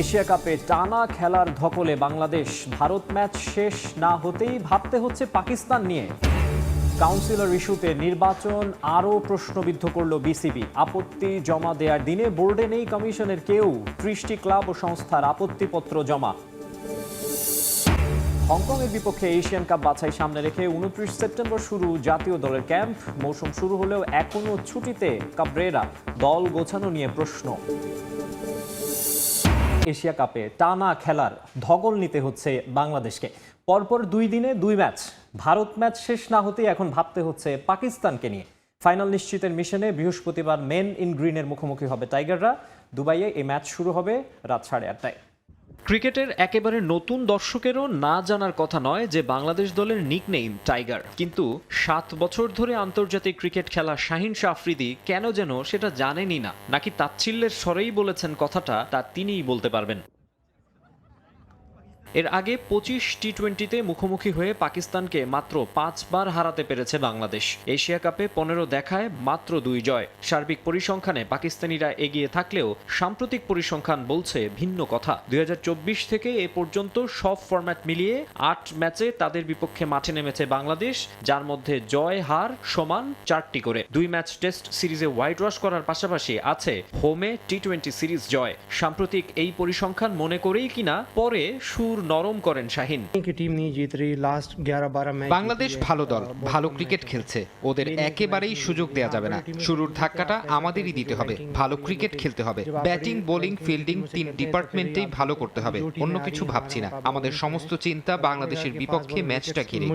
Asia কাপে টানা খেলার ধকলে বাংলাদেশ, ভারত ম্যাচ শেষ না হতেই ভাবতে হচ্ছে পাকিস্তান নিয়ে। কাউন্সিলর ইস্যুতে নির্বাচন আরও প্রশ্নবিদ্ধ করল বিসিবি। আপত্তি জমা দেওয়ার দিনে বোর্ডে নেই কমিশনের কেউ, ত্রিশটি ক্লাব ও সংস্থার আপত্তিপত্র জমা। হংকংয়ের বিপক্ষে এশিয়ান কাপ বাছাই সামনে রেখে উনত্রিশ সেপ্টেম্বর শুরু জাতীয় দলের ক্যাম্প। মৌসুম শুরু হলেও এখনও ছুটিতে কাবরেরা দল গোছানো নিয়ে প্রশ্ন। এশিয়া কাপে টানা খেলার ধগল নিতে হচ্ছে বাংলাদেশকে। পরপর দুই দিনে দুই ম্যাচ। ভারত ম্যাচ শেষ না হতেই এখন ভাবতে হচ্ছে পাকিস্তানকে নিয়ে। ফাইনাল নিশ্চিতের মিশনে বৃহস্পতিবার মেন ইন গ্রিনের মুখোমুখি হবে টাইগাররা। দুবাইয়ে এই ম্যাচ শুরু হবে রাত সাড়ে আটটায়। ক্রিকেটের একেবারে নতুন দর্শকেরও না জানার কথা নয় যে বাংলাদেশ দলের নিকনেইম টাইগার কিন্তু সাত বছর ধরে আন্তর্জাতিক ক্রিকেট খেলা শাহিন শাহ আফ্রিদি কেন যেন সেটা জানেনই না। নাকি তাচ্ছিল্যের স্বরেই বলেছেন কথাটা, তা তিনিই বলতে পারবেন। এর আগে পঁচিশ টি টোয়েন্টিতে মুখোমুখি হয়ে পাকিস্তানকে মাত্র পাঁচবার হারাতে পেরেছে বাংলাদেশ। এশিয়া কাপে পনেরো দেখায় মাত্র দুই জয়। সার্বিক পরিসংখ্যানে পাকিস্তানিরা এগিয়ে থাকলেও সাম্প্রতিক পরিসংখ্যান বলছে ভিন্ন কথা। দুই হাজার চব্বিশ থেকে এ পর্যন্ত সব ফরম্যাট মিলিয়ে আট ম্যাচে তাদের বিপক্ষে মাঠে নেমেছে বাংলাদেশ, যার মধ্যে জয় হার সমান চারটি করে। দুই ম্যাচ টেস্ট সিরিজে হোয়াইট ওয়াশ করার পাশাপাশি আছে হোমে টি টোয়েন্টি সিরিজ জয়। সাম্প্রতিক এই পরিসংখ্যান মনে করেই কিনা পরে সুর নরম করেন শাহিন। বাংলাদেশ ভালো দল ভালো ক্রিকেট খেলছে। ওদের একেবারেই সুযোগ দেয়া যাবে না। শুরুর ধাক্কাটা আমাদেরই দিতে হবে। ভালো ক্রিকেট খেলতে হবে। ব্যাটিং বোলিং ফিল্ডিং তিন ডিপার্টমেন্টেই ভালো করতে হবে। অন্য কিছু ভাবছি না। আমাদের সমস্ত চিন্তা বাংলাদেশের বিপক্ষে ম্যাচটা ঘিরে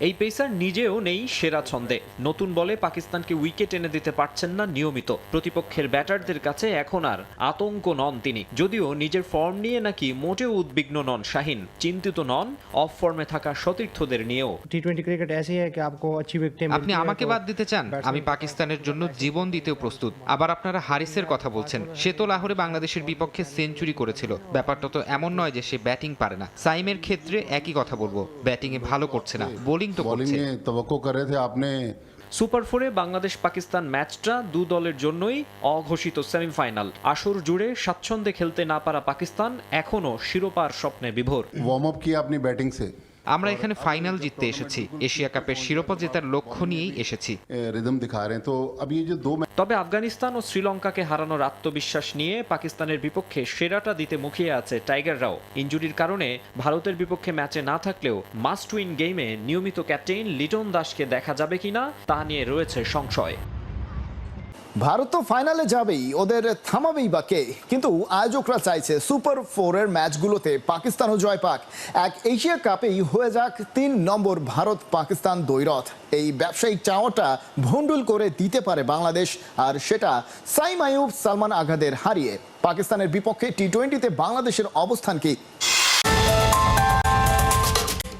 এই পেসার নিজেও নেই সেরা ছন্দে। নতুন বলে পাকিস্তানকে উইকেট এনে দিতে পারছেন না নিয়মিত। প্রতিপক্ষের ব্যাটারদের কাছে এখন আর আতঙ্ক নন তিনি। যদিও নিজের ফর্ম নিয়ে নাকি মোটেও উদ্বিগ্ন নন শাহিন চিন্তিত নন অফ ফর্মে থাকা সতীর্থদের নিয়েও टी ट्वेंटी क्रिकेट ऐसी है कि आपको अच्छी विकेटें আপনি আমাকে বাদ দিতে চান আমি পাকিস্তানের জন্য জীবন দিতেও প্রস্তুত আবার আপনারা হারিসের কথা বলছেন সে তো লাহোরে বাংলাদেশের বিপক্ষে সেঞ্চুরি করেছিল ব্যাপারটা তো এমন নয় যে সে ব্যাটিং পারে না সাইমের ক্ষেত্রে একই কথা বলবো ব্যাটিং এ ভালো করছে না বোলিং তো बॉलिंग করছে में तो कर रहे थे आपने সুপার ফোরে বাংলাদেশ পাকিস্তান ম্যাচটা দু দলের জন্যই অঘোষিত সেমিফাইনাল। আসর জুড়ে স্বাচ্ছন্দ্যে খেলতে না পারা পাকিস্তান এখনও শিরোপার স্বপ্নে বিভোর। ওয়ার্ম আপ কি আপনি ব্যাটিং সে আমরা এখানে ফাইনাল জিততে এসেছি। এশিয়া কাপের শিরোপা জেতার লক্ষ্য নিয়েই এসেছি। তবে আফগানিস্তান ও শ্রীলঙ্কাকে হারানোর আত্মবিশ্বাস নিয়ে পাকিস্তানের বিপক্ষে সেরাটা দিতে মুখিয়ে আছে টাইগাররাও ইঞ্জুরির কারণে ভারতের বিপক্ষে ম্যাচে না থাকলেও মাস্ট উইন গেমে নিয়মিত ক্যাপ্টেন লিটন দাসকে দেখা যাবে কিনা তা নিয়ে রয়েছে সংশয়। ভারত তো ফাইনালে যাবেই, ওদের থামাবেই বা কে? কিন্তু আয়োজকরা চাইছে সুপার ফোরের ম্যাচগুলোতে পাকিস্তানও জয় পাক। এক এশিয়া কাপেই হয়ে যাক তিন নম্বর ভারত পাকিস্তান দ্বৈরথ। এই ব্যবসায়িক চাওয়াটা ভণ্ডুল করে দিতে পারে বাংলাদেশ, আর সেটা সাইম আয়ুব সালমান আঘাদের হারিয়ে। পাকিস্তানের বিপক্ষে টি টোয়েন্টিতে বাংলাদেশের অবস্থান কি?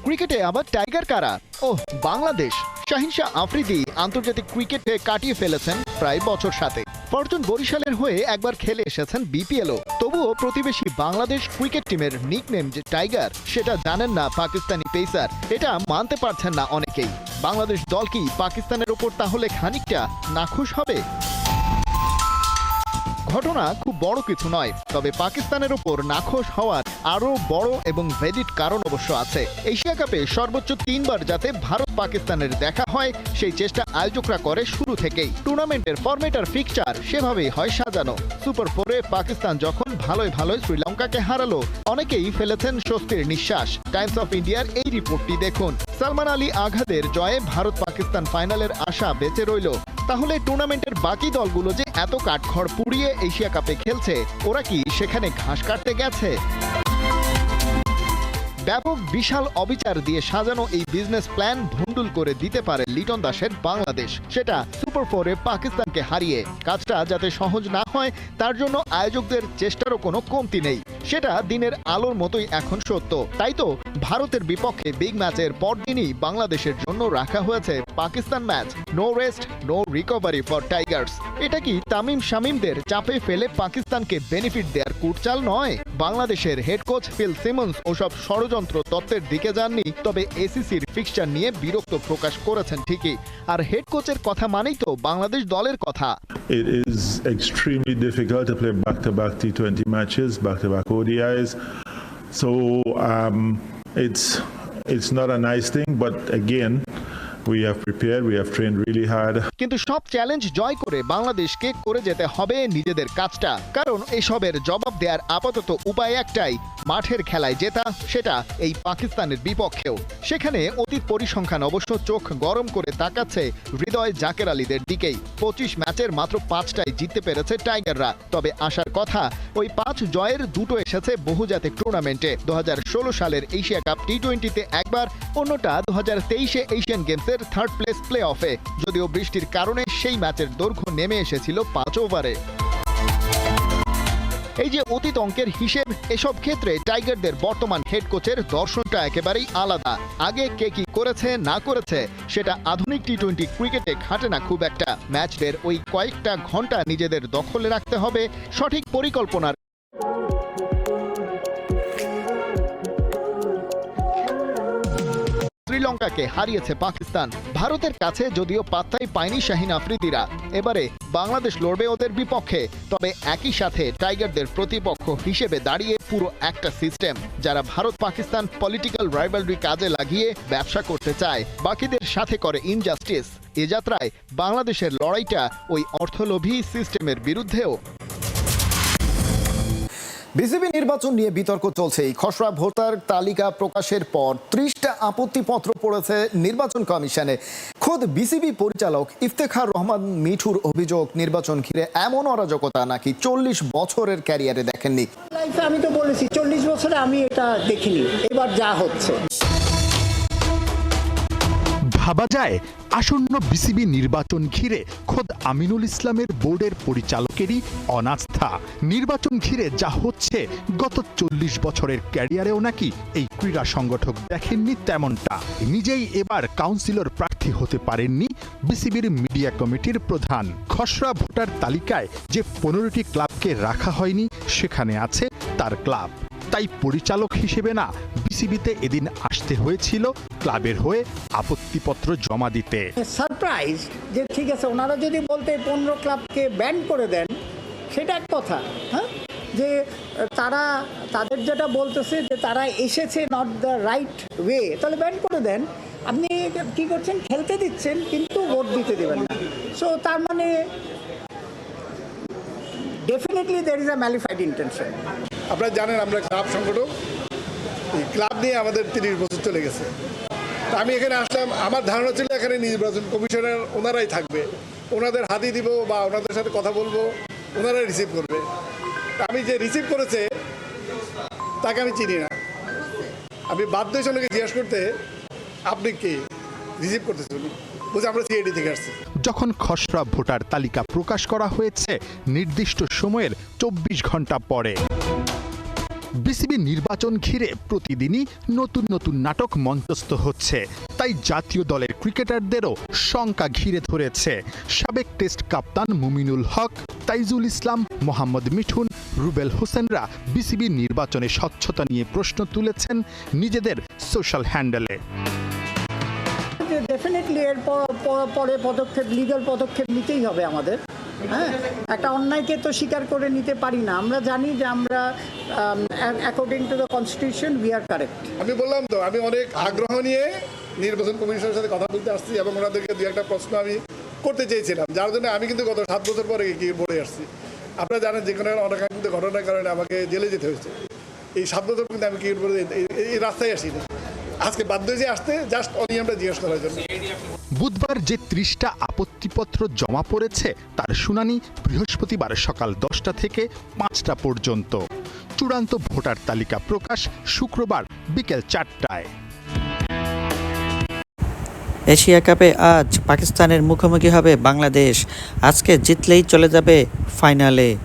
ক্রিকেটে আবার টাইগার কারা? ও বাংলাদেশ। শাহিন শাহ আফ্রিদি আন্তর্জাতিক ক্রিকেটে কাটিয়ে ফেলেছেন প্রায় বছর সাথে। ফরচুন বরিশালের হয়ে একবার খেলে এসেছেন বিপিএলও তবুও প্রতিবেশী বাংলাদেশ ক্রিকেট টিমের নিকনেম যে টাইগার সেটা জানেন না পাকিস্তানি পেসার এটা মানতে পারছেন না অনেকেই। বাংলাদেশ দল কি পাকিস্তানের ওপর তাহলে খানিকটা নাখুশ হবে? ঘটনা খুব বড় কিছু নয়, তবে পাকিস্তানের ওপর নাখোশ হওয়ার আরও বড় এবং ভ্যালিড কারণ অবশ্য আছে। এশিয়া কাপে সর্বোচ্চ তিনবার যাতে ভারত পাকিস্তানের দেখা হয়, সেই চেষ্টা আয়োজকরা করে শুরু থেকেই। টুর্নামেন্টের ফরম্যাট আর ফিকচার সেভাবেই হয় সাজানো। সুপার ফোরে পাকিস্তান যখন ভালোই ভালোই শ্রীলঙ্কাকে হারালো, অনেকেই ফেলেছেন স্বস্তির নিঃশ্বাস। টাইমস অফ ইন্ডিয়ার এই রিপোর্টটি দেখুন। সালমান আলী আঘাদের জয়ে ভারত পাকিস্তান ফাইনালের আশা বেঁচে রইল। তাহলে টুর্নামেন্টের বাকি দলগুলো যে এত কাঠখড় পুড়িয়ে এশিয়া কাপে খেলছে, ওরা কি সেখানে ঘাস কাটতে গেছে? ব্যাপক বিশাল অবিচার দিয়ে সাজানো এই বিজনেস প্ল্যান ভুন্ডুল করে দিতে পারে লিটন দাসের বাংলাদেশ। সেটা সুপার ফোরে পাকিস্তানকে হারিয়ে। কাজটা যাতে সহজ না হয়, তার জন্য আয়োজকদের চেষ্টারও কোনো কমতি নেই। সেটা দিনের আলোর মতোই এখন সত্য। তাই তো, ভারতের বিপক্ষে বিগ ম্যাচের পরদিনই বাংলাদেশের জন্য রাখা হয়েছে Pakistan match no rest no recovery for tigers এটা কি তামিম শামিমদের চাপে ফেলে পাকিস্তানকে বেনিফিট দেওয়ার কুটচাল নয়? বাংলাদেশের হেড কোচ ফিল সিমন্স ওসব ষড়যন্ত্র তত্ত্বের দিকে যাননি, তবে এসিসির ফিক্সচার নিয়ে বিরক্ত প্রকাশ করেছেন ঠিকই। আর হেড কোচের কথা মানেই তো বাংলাদেশ দলের কথা। It is extremely difficult to play back-to-back T20 matches, back-to-back ODIs. So um, it's it's not a nice thing, but again, we have prepared, we have trained really hard. কিন্তু সব চ্যালেঞ্জ জয় করে বাংলাদেশকে করে যেতে হবে নিজেদের কাজটা কারণ এসবের জবাব দেওয়ার আপাতত উপায় একটাই মাঠের খেলায় জেতা, সেটা এই পাকিস্তানের বিপক্ষেও। সেখানে অতীত পরিসংখ্যান অবশ্য চোখ গরম করে তাকাচ্ছে হৃদয় জাকের আলীদের দিকেই। পঁচিশ ম্যাচের মাত্র পাঁচটাই জিততে পেরেছে টাইগাররা। তবে আসার কথা, ওই পাঁচ জয়ের দুটো এসেছে বহুজাতিক টুর্নামেন্টে। দু হাজার ষোলো সালের এশিয়া কাপ টি টোয়েন্টিতে একবার, অন্যটা দু হাজার তেইশে এশিয়ান গেমসের থার্ড প্লেস প্লে অফে যদিও বৃষ্টির কারণে সেই ম্যাচের দৈর্ঘ্য নেমে এসেছিল পাঁচ ওভারে। এই যে অতীত অঙ্কের হিসেব, এসব ক্ষেত্রে টাইগারদের বর্তমান হেড কোচের দর্শনটা একেবারেই আলাদা। আগে কে কি করেছে, না করেছে, সেটা আধুনিক টি টোয়েন্টি ক্রিকেটে খাটে না খুব একটা। ম্যাচ ডের ওই কয়েকটা ঘণ্টা নিজেদের দখলে রাখতে হবে, সঠিক পরিকল্পনার শ্রীলঙ্কাকে হারিয়েছে পাকিস্তান। ভারতের কাছে যদিও পাত্তাই পায়নি শাহিন আফ্রিদিরা। এবারে বাংলাদেশ লড়বে ওদের বিপক্ষে। তবে একই সাথে টাইগারদের প্রতিপক্ষ হিসেবে দাঁড়িয়ে পুরো একটা সিস্টেম, যারা ভারত পাকিস্তান পলিটিক্যাল রাইভালরি কাজে লাগিয়ে ব্যবসা করতে চায়। বাকিদের সাথে করে ইনজাস্টিস। এ যাত্রায় বাংলাদেশের লড়াইটা ওই অর্থলোভী সিস্টেমের বিরুদ্ধেও। বিসিবি নির্বাচন নিয়ে বিতর্ক চলছে এই খসড়া ভোটার তালিকা প্রকাশের পর ত্রিশটা আপত্তিপত্র পড়েছে নির্বাচন কমিশনে। খোদ বিসিবি পরিচালক ইফতেখার রহমান মিঠুর অভিযোগ নির্বাচন ঘিরে এমন অরাজকতা নাকি চল্লিশ বছরের ক্যারিয়ারে দেখেননি? আমি তো বলেছি চল্লিশ বছরে আমি এটা দেখিনি। এবার যা হচ্ছে। ভাবা যায় আসন্ন বিসিবি নির্বাচন ঘিরে খোদ আমিনুল ইসলামের বোর্ডের পরিচালকেরই অনাস্থা। নির্বাচন ঘিরে যা হচ্ছে গত চল্লিশ বছরের ক্যারিয়ারেও নাকি এই ক্রীড়া সংগঠক দেখেননি তেমনটা। নিজেই এবার কাউন্সিলর প্রার্থী হতে পারেননি বিসিবির মিডিয়া কমিটির প্রধান। খসড়া ভোটার তালিকায় যে পনেরোটি ক্লাবকে রাখা হয়নি, সেখানে আছে তার ক্লাব। তাই পরিচালক হিসেবে না, বিসিবিতে এদিন আসতে হয়েছিল ক্লাবের হয়ে আপত্তিপত্র জমা দিতে। সারপ্রাইজ যে ঠিক আছে, ওনারা যদি বলতে পনেরো ক্লাবকে ব্যান করে দেন, সেটা এক কথা হ্যাঁ? যে তারা, তাদের যেটা বলতেছে যে তারা এসেছে নট দ্য রাইট ওয়ে তাহলে ব্যান করে দেন। আপনি কি করছেন? খেলতে দিচ্ছেন, কিন্তু ভোট দিতে দেবেন না। সো তার মানে definitely there is a malafide intention আপনারা জানেন, আমরা ক্লাব সংগঠক। এই ক্লাব নিয়ে আমাদের তিরিশ বছর চলে গেছে। তা আমি এখানে আসলাম। আমার ধারণা ছিল এখানে নির্বাচন কমিশনার ওনারাই থাকবে। ওনাদের হাতি দিব বা ওনাদের সাথে কথা বলব ওনারাই রিসিভ করবে। আমি যে রিসিভ করেছে, তাকে আমি চিনি না। আমি বাধ্য হয়েছি জিজ্ঞেস করতে আপনি কি? রিসিভ করতেছেন। আমরা সিআইডি থেকে আসছি। যখন খসড়া ভোটার তালিকা প্রকাশ করা হয়েছে, নির্দিষ্ট সময়ের চব্বিশ ঘণ্টা পরে। বিসিবি নির্বাচন ঘিরে প্রতিদিনই নতুন নতুন নাটক মঞ্চস্থ হচ্ছে। তাই জাতীয় দলের ক্রিকেটারদেরও শঙ্কা ঘিরে ধরেছে। সাবেক টেস্ট কাপ্তান মুমিনুল হক, তাইজুল ইসলাম, মোহাম্মদ মিঠুন, রুবেল হোসেনরা বিসিবি নির্বাচনে স্বচ্ছতা নিয়ে প্রশ্ন তুলেছেন নিজেদের সোশ্যাল হ্যান্ডেলে। ডেফিনেটলি এর পরে পদক্ষেপ লিগাল পদক্ষেপ নিতেই হবে আমাদের হ্যাঁ? একটা অন্যায়কে তো স্বীকার করে নিতে পারি না। আমরা জানি যে আমরা according to the constitution we are correct আমি বললাম তো, আমি অনেক আগ্রহ নিয়ে নির্বাচন কমিশনের সাথে কথা বলতে আসছি এবং ওনাদেরকে দু একটা প্রশ্ন আমি করতে চেয়েছিলাম, যার জন্য আমি কিন্তু গত সাত বছর পরে গিয়ে বলে আসছি। আপনারা জানেন যে কোনো অনাকাঙ্ক্ষিত ঘটনার কারণে আমাকে জেলে যেতে হয়েছে। এই সাত বছর কিন্তু আমি কি এই রাস্তায় আসিনি। আজকে বাধ্য হয়েছি আসতে জাস্ট অনিয়মটা জিজ্ঞেস করার জন্য। বুধবার যে ত্রিশটা আপত্তিপত্র জমা পড়েছে তার শুনানি বৃহস্পতিবার সকাল দশটা থেকে পাঁচটা পর্যন্ত। চূড়ান্ত ভোটার তালিকা প্রকাশ শুক্রবার বিকেল চারটায়। এশিয়া কাপে আজ পাকিস্তানের মুখোমুখি হবে বাংলাদেশ। আজকে জিতলেই চলে যাবে ফাইনালে।